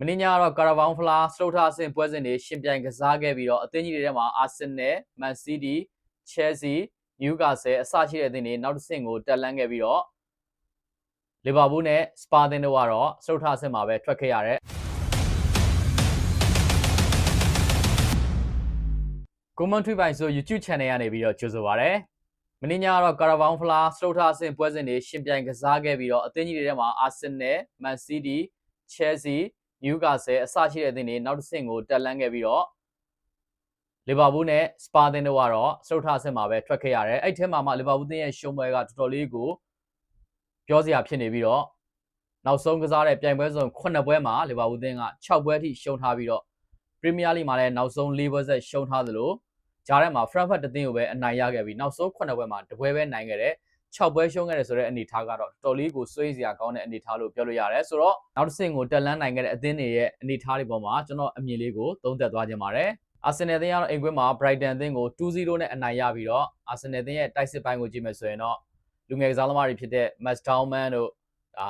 မင်းညကတော့ကာရာဘောင်ဖလားစတုထအဆင့်ပွဲစဉ်တွေရှင်ပြိုင်ကစားခဲ့ပြီးတော့အသင်းကြီးတွေထဲမှာအာဆင်နယ်၊မန်စီးတီး၊ချဲလ်ဆီ၊နယူကာဆယ်အစရှိတဲ့အသင်းတွေနောက်တစ်ဆင့်ကိုတက်လှမ်းခဲ့ပြီးတော့လီဗာပူးနဲ့စပါအသင်းတို့ကတော့စတုထအဆင့်မှာပဲထွက်ခဲ့ရတယ်ကွန်မန်ထွေးပိုင်ဆို YouTube channel ကနေပြီးတော့ကြိုဆိုပါရစေ။မင်းညကတော့ကာရာဘောင်ဖလားစတုထအဆင့်ပွဲစဉ်တွေရှင်ပြိုင်ကစားခဲ့ပြီးတော့အသင်းကြီးတွေထဲမှာအာဆင်နယ်၊မ န်စီးတီး၊ချဲလ်ဆီ၊နယူကာဆယ်အစရှိတဲ့အသင်းတွေနောက်တစ်ဆင့်ကိုတက်လှမ်းခဲ့ပြီးတော့လီဗာပူးနဲ့စပါအသင်းတို့ကတော့စတုထအဆင့်မှာပဲထွက်ခဲ့ရတယ်။အဲ့ထဲမှာမှလီဗာပူးအသင်းရဲ့ရှုံးပွဲကတော်တော်လေးကိုပြောစရာဖြစ်နေပြီးတော့နောက်ဆုံးကစားတဲ့ပြိုင်ပွဲစုံ9ပွဲမှာလီဗာပူးအသင်းက6ပွဲထိရှုံးထားပြီးတော့ပရီးမီးယားလိမှာလည်းနောက်ဆုံး၄ပွဲဆက်ရှုံးထားသလိုဂျားထဲမှာ Frankfurt တသင်းကိုပဲအနိုင်ရခဲ့ပြီးနောက်ဆုံး9ပွဲမှာတပွဲပဲနိုင်ခဲ့တယ် 6ပွဲရှုံးခဲ့တယ်ဆိုတဲ့အနေအထားကတော့တော်တော်လေးကိုစိုးရိမ်စရာကောင်းတဲ့အနေအထားလို့ပြောလို့ရတယ်ဆိုတော့နောက်တစ်ဆင့်ကိုတက်လန်းနိုင်ခဲ့တဲ့အသင်းတွေရဲ့အနေအထားတွေပေါ်မှာကျွန်တော်အမြင်လေးကိုသုံးသပ်သွားခြင်းပါတယ်အာဆင်နယ်အသင်းကတော့အိမ်ကွင်းမှာ Brighton အသင်းကို2-0နဲ့အနိုင်ရပြီးတော့အာဆင်နယ်အသင်းရဲ့တိုက်စစ်ပိုင်းကိုကြည့်မယ်ဆိုရင်တော့လူငယ်ကစားသမားတွေဖြစ်တဲ့ Max Dowman တို့ဒါ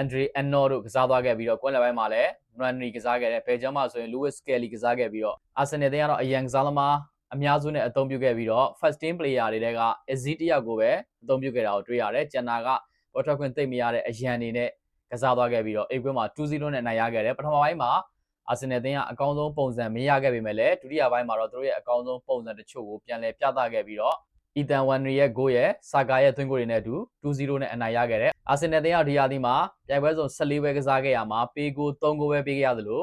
Andre Anor တို့ကစားသွားခဲ့ပြီးတော့ကွန်လက်ပိုင်းမှာလည်း Nwaneri ကစားခဲ့တယ်ဘယ်ကျမ်းမှာဆိုရင် Lewis Kelly ကစားခဲ့ပြီးတော့အာဆင်နယ်အသင်းကတော့အရန်ကစားသမား အများစုနဲ့အသုံးပြုခဲ့ပြီးတော့ first team player တွေတဲက Aziz တယောက်ကိုပဲအသုံးပြုခဲ့တာကိုတွေ့ရတယ်။ကျန်တာကဘောထွက်ခွင့်သိမ့်မရတဲ့အရန်နေနဲ့ကစားသွားခဲ့ပြီးတော့အိတ်ကွင်းမှာ2-0နဲ့နိုင်ရခဲ့တယ်။ပထမပိုင်းမှာအာဆင်နယ်အသင်းကအကောင်းဆုံးပုံစံမရခဲ့ပေမဲ့လည်းဒုတိယပိုင်းမှာတော့သူတို့ရဲ့အကောင်းဆုံးပုံစံတချို့ကိုပြန်လည်ပြသခဲ့ပြီးတော့ Ethan Wanry ရဲ့ဂိုးရဲ့ဆာကာရဲ့သွင်းဂိုးတွေနဲ့အတူ2-0နဲ့အနိုင်ရခဲ့တယ်။အာဆင်နယ်အသင်းကဒီရာသီမှာပြိုင်ပွဲစုံ14ပွဲကစားခဲ့ရမှာပေးဂိုး3ဂိုးပဲပေးခဲ့ရသလို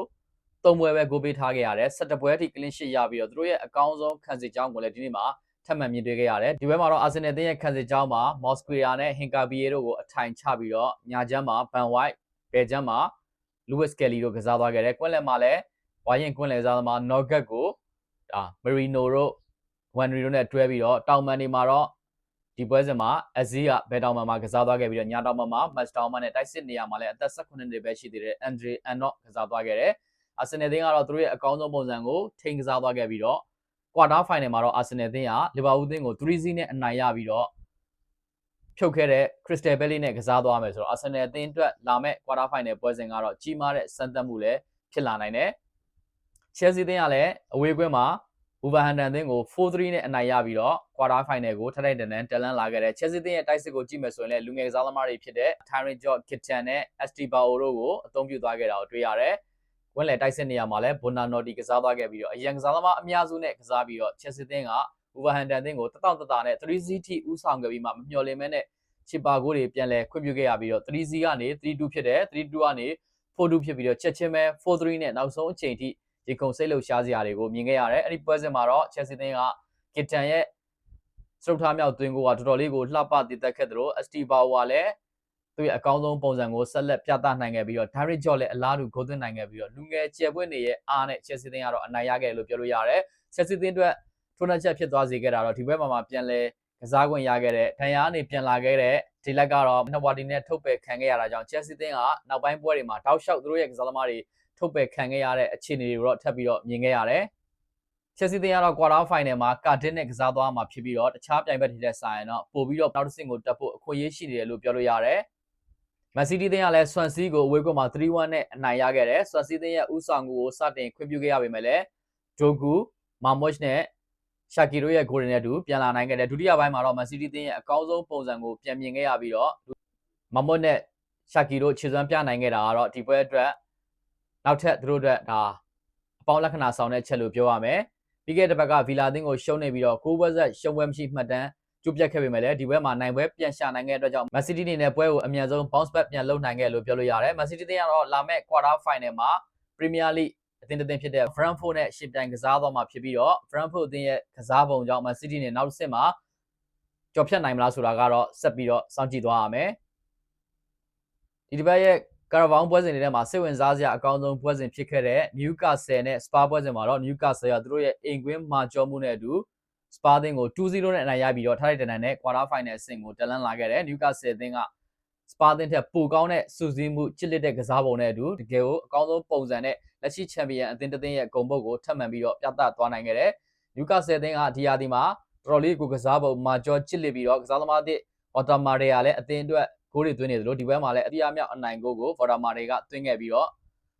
သုံးပွဲပဲဂိုးပေးထားခဲ့ရတယ်17ပွဲအထိ clean sheet ရပြီးတော့သူတို့ရဲ့အကောင်းဆုံးခံစစ်ကြောင်းကိုလည်းဒီနေ့မှာထပ်မံမြင်တွေ့ခဲ့ရတယ်ဒီဘက်မှာတော့အာဆင်နယ်အသင်းရဲ့ခံစစ်ကြောင်းမှာမော်စကွေယာနဲ့ဟင်ကာဘီယေတို့ကိုအထိုင်ချပြီးတော့ညာချမ်းမှာဘန်ဝိုက်ဘယ်ချမ်းမှာလူးဝစ်ကယ်လီတို့ကစားသွားခဲ့တယ်ကွင်းလယ်မှာလည်းဝိုင်းရင်ကွင်းလယ်စားသမားနော်ဂတ်ကိုဒါမရီနိုတို့ဝန်ရီတို့နဲ့တွဲပြီးတော့တောင်မန်နေမှာတော့ဒီပွဲစဉ်မှာအဇီးကဘယ်တောင်မန်မှာကစားသွားခဲ့ပြီးတော့ညာတောင်မန်မှာမတ်တောင်မန်နဲ့တိုက်စစ်နေရာမှာလည်းအသက်18နှစ်ပဲရှိသေးတယ်အန်ဒရီအန်နော့ကစားသွားခဲ့တယ် အာဆင်နယ်သင်းကတော့သူတို့ရဲ့အကောင်းဆုံးပုံစံကိုထိန်းကစားသွားခဲ့ပြီးတော့ကွာတာဖိုင်နယ်မှာတော့အာဆင်နယ်သင်းကလီဗာပူးသင်းကို3-0နဲ့အနိုင်ရပြီးတော့ဖြုတ်ခဲ့တဲ့ Crystal Palace နဲ့ကစားသွားမယ်ဆိုတော့အာဆင်နယ်အသင်းအတွက်လာမယ့်ကွာတာဖိုင်နယ်ပွဲစဉ်ကတော့ကြီးမားတဲ့စံတက်မှုလည်းဖြစ်လာနိုင်တယ်။ Chelsea သင်းကလည်းအဝေးကွင်းမှာ Wolverhampton အသင်းကို4-3နဲ့အနိုင်ရပြီးတော့ကွာတာဖိုင်နယ်ကိုထထိုက်တန်တန်တက်လန်းလာခဲ့တဲ့ Chelsea သင်းရဲ့တိုက်စစ်ကိုကြည့်မယ်ဆိုရင်လည်းလူငယ်ကစားသမားတွေဖြစ်တဲ့ Tyron George Kitchen နဲ့ Estebao တို့ကိုအသုံးပြုသွားခဲ့တာကိုတွေ့ရတယ်။ ဝင်းလယ်တိုက်စစ်နေရာမှာလည်းဘွန်နာနော်တီကစားသွားခဲ့ပြီးတော့အရန်ကစားသမားအများစုနဲ့ကစားပြီးတော့ချက်စစ်သင်းကဝူဗာဟန်တန်သင်းကိုတတောက်တတာနဲ့ 3C ထိဥဆောင်ခဲ့ပြီးမှမမျှော်လင့်မဲနဲ့ချစ်ပါကိုတွေပြန်လဲခွင့်ပြုခဲ့ရပြီးတော့ 3C ကနေ3-2ဖြစ်တယ်3-2ကနေ4-2ဖြစ်ပြီးတော့ချက်ချင်းပဲ4-3နဲ့နောက်ဆုံးအချိန်ထိရေကုန်စိတ်လှုပ်ရှားစရာတွေကိုမြင်ခဲ့ရတယ်အဲ့ဒီပွဲစဉ်မှာတော့ချက်စစ်သင်းကကစ်တန်ရဲ့စရုပ်ထားမြောက်သွင်းကိုကတော်တော်လေးကိုလှပတည်သက်ခဲ့သလို ST Power ကလည်း သူ့ရဲ့အကောင်းဆုံးပုံစံကိုဆက်လက်ပြသနိုင်ခဲ့ပြီးတော့ Derrick Jones လည်းအလားတူဂိုးသွင်းနိုင်ခဲ့ပြီးတော့လူငယ်ကျယ်ပွင့်နေရဲ့အားနဲ့ Chelsea သင်းကတော့အနိုင်ရခဲ့လို့ပြောလို့ရတယ်။ Chelsea သင်းအတွက်ထိုးနှက်ချက်ဖြစ်သွားစေခဲ့တာတော့ဒီဘက်မှာမှပြန်လဲကစားခွင့်ရခဲ့တဲ့ဒဏ်ရာကနေပြန်လာခဲ့တဲ့ဒီလက်ကတော့နဝါဒီနဲ့ထုတ်ပယ်ခံခဲ့ရတာကြောင့် Chelsea သင်းကနောက်ပိုင်းပွဲတွေမှာတောက်လျှောက်သူတို့ရဲ့ကစားသမားတွေထုတ်ပယ်ခံခဲ့ရတဲ့အခြေအနေတွေကိုတော့ထပ်ပြီးတော့မြင်ခဲ့ရတယ်။ Chelsea သင်းကတော့ quarter final မှာ Cardiff နဲ့ကစားသွားမှာဖြစ်ပြီးတော့တခြားပြိုင်ဘက်တွေနဲ့ဆိုင်တော့ပို့ပြီးတော့နောက်တစ်ဆင့်ကိုတက်ဖို့အခွင့်အရေးရှိနေတယ်လို့ပြောလို့ရတယ်။ မန်စီးတီးသင်းကလည်းဆွမ်စီကိုအဝေးကွင်းမှာ3-1နဲ့အနိုင်ရခဲ့တယ်ဆွမ်စီးသင်းရဲ့ဥဆောင်ကိုစတင်ခွင့်ပြုခဲ့ရပေမဲ့လည်းဂျိုဂူမာမော့ချ်နဲ့ရှာကီတို့ရဲ့ဂိုးတွေနဲ့အတူပြန်လာနိုင်ခဲ့တယ်ဒုတိယပိုင်းမှာတော့မန်စီးတီးသင်းရဲ့အကောင်းဆုံးပုံစံကိုပြန်မြင်ခဲ့ရပြီးတော့မာမော့နဲ့ရှာကီတို့ခြေစွမ်းပြနိုင်ခဲ့တာကတော့ဒီပွဲအတွက်နောက်ထပ်သူတို့အတွက်ဒါအပေါင်းလက္ခဏာဆောင်တဲ့ချက်လို့ပြောရမယ်ပြီးခဲ့တဲ့ဘက်ကဗီလာသင်းကိုရှုံးနေပြီးတော့ကိုးပွဲဆက်ရှုံးပွဲမရှိမှတ်တမ်း ကျုပ်ပြတ်ခဲ့ပေမဲ့လည်းဒီဘက်မှာနိုင်ပွဲပြန်ရှာနိုင်ခဲ့တဲ့အတွက်ကြောင့် Man City အနေနဲ့ပွဲကိုအမြန်ဆုံး bounce back ပြန်လုပ်နိုင်ခဲ့လို့ပြောလို့ရတယ် Man City တင်းကတော့လာမယ့် quarter final မှာ Premier League အသင်းတစ်သင်းဖြစ်တဲ့ Frankfurt နဲ့ရှင်ပြိုင်ကစားသွားမှာဖြစ်ပြီးတော့ Frankfurt အသင်းရဲ့ကစားပုံကြောင့် Man City နဲ့နောက်တစ်ဆင့်မှာကြော်ဖြတ်နိုင်မလားဆိုတာကတော့ဆက်ပြီးတော့စောင့်ကြည့်သွားရမယ်ဒီတစ်ပတ်ရဲ့ကာရာဘောင်ပွဲစဉ်တွေထဲမှာစိတ်ဝင်စားစရာအကောင်းဆုံးပွဲစဉ်ဖြစ်ခဲ့တဲ့ Newcastle နဲ့ Spurs ပွဲစဉ်မှာတော့ Newcastle ကသူတို့ရဲ့အိမ်ကွင်းမှာကြောမှုနဲ့အတူ စပါသင်းကို2-0နဲ့အနိုင်ရပြီးတော့ထားလိုက်တန်တန်နဲ့ quarter final အဆင့်ကိုတက်လန်းလာခဲ့တယ်နျူကာဆယ်သင်းကစပါသင်းထက်ပိုကောင်းတဲ့စူးစီးမှုချစ်လက်တဲ့ကစားပုံနဲ့အတူတကယ်ကိုအကောင်းဆုံးပုံစံနဲ့လက်ရှိချန်ပီယံအသင်းတစ်သင်းရဲ့ဂုဏ်ပုတ်ကိုထပ်မံပြီးတော့ပြသသွားနိုင်ခဲ့တယ်နျူကာဆယ်သင်းကဒီယာဒီမှာတော်တော်လေးကိုကစားပုံမာကျော်ချစ်လက်ပြီးတော့ကစားသမားသစ်ဝါတာမာရီယာလည်းအသင်းအတွက်ဂိုးတွေသွင်းနေသလိုဒီဘက်မှာလည်းအပြားမြောက်အနိုင်ဂိုးကိုဝါတာမာရီကသွင်းခဲ့ပြီးတော့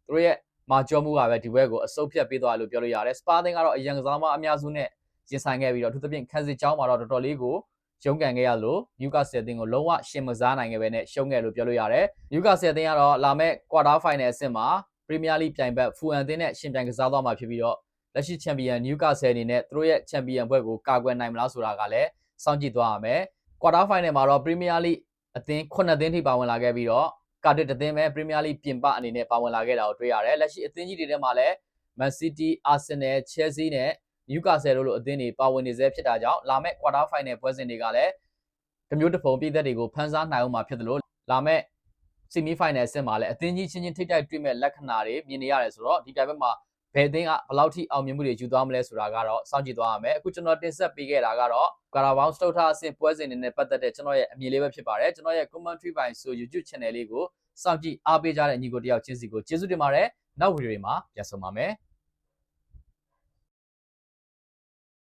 သူတို့ရဲ့မာကျော်မှုကပဲဒီဘက်ကိုအဆုတ်ဖြတ်ပေးသွားတယ်လို့ပြောလို့ရတယ်စပါသင်းကတော့အရန်ကစားမအများစုနဲ့ ရင်ဆိုင်ခဲ့ပြီးတော့အထူးသဖြင့်ခန်းစစ်ကြောင်းမှာတော့တော်တော်လေးကိုရုန်းကန်ခဲ့ရလို့နျူကာဆယ်တင်ကိုလုံးဝရှင်မစားနိုင်ခဲ့ပဲနဲ့ရှုံးခဲ့လို့ပြောလို့ရတယ်နျူကာဆယ်တင်ကတော့လာမယ့် quarter final အဆင့်မှာ Premier League ပြိုင်ဘက်ဖူအန်တင်နဲ့ရှင်ပြိုင်ကစားသွားမှာဖြစ်ပြီးတော့လက်ရှိချန်ပီယံနျူကာဆယ်အနေနဲ့သူတို့ရဲ့ချန်ပီယံဘွဲ့ကိုကာကွယ်နိုင်မလားဆိုတာကလည်းစောင့်ကြည့်သွားရမယ် quarter final မှာတော့ Premier League အသင်း9သင်းထိပါဝင်လာခဲ့ပြီးတော့ကာတစ်တသင်းပဲ Premier League ပြင်ပအနေနဲ့ပါဝင်လာခဲ့တာကိုတွေ့ရတယ်လက်ရှိအသင်းကြီးတွေထဲမှာလည်း Man City, Arsenal, Chelsea နဲ့ Newcastle တို့လိုအသင်းတွေပါဝင်နေဆဲဖြစ်တာကြောင့်လာမယ့် quarter final ပွဲစဉ်တွေကလည်းတစ်မျိုးတစ်ပုံပြည်သက်တွေကိုဖန်ဆားနိုင်အောင်မှာဖြစ်တယ်လို့လာမယ့် semi final အဆင့်မှာလည်းအသင်းကြီးချင်းချင်းထိတိုက်တွေ့မဲ့လက္ခဏာတွေမြင်နေရတယ်ဆိုတော့ဒီပြိုင်ပွဲမှာဘယ်အသင်းကဘယ်လောက်ထိအောင်မြင်မှုတွေယူသွားမလဲဆိုတာကတော့စောင့်ကြည့်သွားရမယ်အခုကျွန်တော်တင်ဆက်ပေးခဲ့တာကတော့ Carabao Stout အဆင့်ပွဲစဉ်တွေနဲ့ပတ်သက်တဲ့ကျွန်တော်ရဲ့အမြင်လေးပဲဖြစ်ပါတယ်ကျွန်တော်ရဲ့ commentary ပိုင်းဆို YouTube channel လေးကိုစောင့်ကြည့်အားပေးကြတဲ့ညီကိုတယောက်ချင်းစီကိုကျေးဇူးတင်ပါတယ်နောက်ဗီဒီယိုတွေမှာပြန်ဆုံပါမယ်